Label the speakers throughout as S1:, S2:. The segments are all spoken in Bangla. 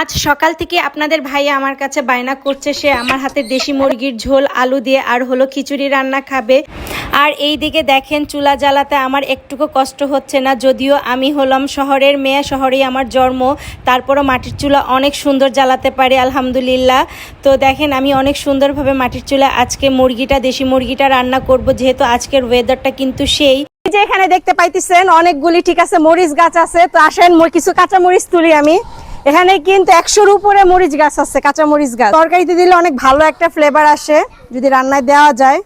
S1: আজ সকাল থেকে আপনাদের ভাই আমার কাছে বায়না করছে, সে আমার হাতের দেশি মুরগির ঝোল, আলু দিয়ে আর হলো খিচুড়ি রান্না খাবে। আর এই দিকে দেখেন চুলা জ্বালাতে আমার একটুকু কষ্ট হচ্ছে না, যদিও আমি হলাম শহরের মেয়ে, শহরেই আমার জন্ম, তারপরও মাটির চুলা অনেক সুন্দর জ্বালাতে পারে, আলহামদুলিল্লাহ। তো দেখেন আমি অনেক সুন্দরভাবে মাটির চুলা আজকে মুরগিটা, দেশি মুরগিটা রান্না করব, যেহেতু আজকের ওয়েদারটা কিন্তু সেই।
S2: যে এখানে দেখতে পাইতেছেন, অনেকগুলি ঠিক আছে, মরিচ গাছ আছে, তো আসেন কিছু কাঁচা মরিচ তুলি আমি। এখানে কিন্তু একশোর উপরে মরিচ গাছ আছে, কাঁচা মরিচ গাছ। তরকারিতে দিলে অনেক ভালো একটা ফ্লেভার আসে, যদি রান্নায় দেওয়া যায়।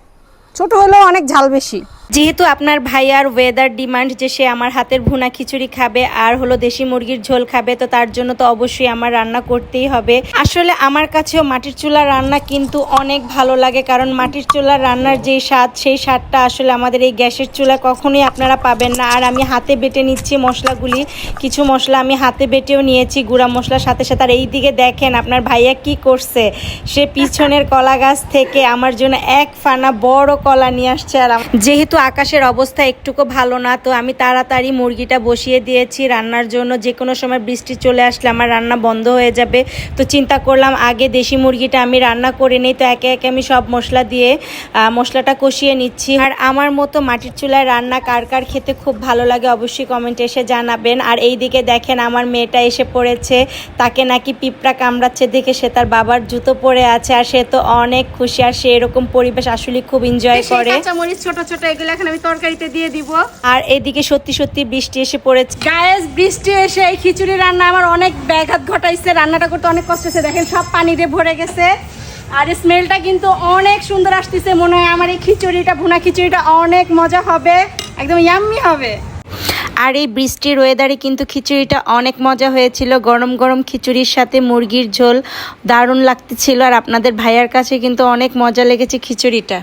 S2: ছোট হলেও অনেক ঝাল বেশি।
S1: যেহেতু আপনার ভাইয়ার ওয়েদার ডিমান্ড যে সে আমার হাতের ভুনা খিচুড়ি খাবে আর হলো দেশি মুরগির ঝোল খাবে, তো তার জন্য তো অবশ্যই আমার রান্না করতেই হবে। আসলে আমার কাছেও মাটির চুলার রান্না কিন্তু অনেক ভালো লাগে, কারণ মাটির চুলার রান্নার যেই স্বাদ, সেই স্বাদটা আসলে আমাদের এই গ্যাসের চুলা কখনোই আপনারা পাবেন না। আর আমি হাতে বেটে নিচ্ছি মশলাগুলি, কিছু মশলা আমি হাতে বেটেও নিয়েছি, গুঁড়া মশলার সাথে সাথে। আর এই দিকে দেখেন আপনার ভাইয়া কি করছে। সে পিছনের কলা গাছ থেকে আমার জন্য এক ফানা বড় কলা নিয়ে আসছে আর যেহেতু আকাশের অবস্থা একটুকু ভালো না তো আমি তাড়াতাড়ি মুরগিটা বসিয়ে দিয়েছি। রান্নার জন্য যে কোনো সময় বৃষ্টি চলে আসলে আমার রান্না বন্ধ হয়ে যাবে। তো চিন্তা করলাম আগে দেশি মুরগিটা আমি রান্না করে নিই তো একে একে আমি সব মশলা দিয়ে মশলাটা কষিয়ে নিচ্ছি। আর আমার মতো মাটির চুলায় রান্না কার কার খেতে খুব ভালো লাগে অবশ্যই কমেন্টে এসে জানাবেন। আর এই দিকে দেখেন আমার মেয়েটা এসে পড়েছে তাকে নাকি পিঁপড়া কামড়াচ্ছে দেখে সে তার বাবার জুতো পরে আছে আর সে তো অনেক খুশি আর সে এরকম পরিবেশ আসলে খুব এনজয় করে।
S2: ছোট ছোট এগুলো এখন আমি তরকারিতে দিয়ে দিব।
S1: আর এইদিকে সত্যি সত্যি বৃষ্টি এসে পড়েছে।
S2: গায়েস বৃষ্টি এসে এই খিচুড়ি রান্না আমার অনেক ব্যাঘাত ঘটাইছে। রান্নাটা করতে অনেক কষ্ট হচ্ছে। দেখেন সব পানি দিয়ে ভরে গেছে। আর স্মেলটা কিন্তু অনেক সুন্দর আসতেছে। মনে হয় আমার এই খিচুড়িটা ভুনা খিচুড়িটা অনেক মজা হবে। একদম ইয়াম্মি হবে।
S1: আর এই বৃষ্টির ওয়েদারে কিন্তু খিচুড়িটা অনেক মজা হয়েছিল। গরম গরম খিচুড়ির সাথে মুরগির ঝোল দারুণ লাগতেছিল। আর আপনাদের ভাইয়ার কাছে কিন্তু অনেক মজা লেগেছে খিচুড়িটা।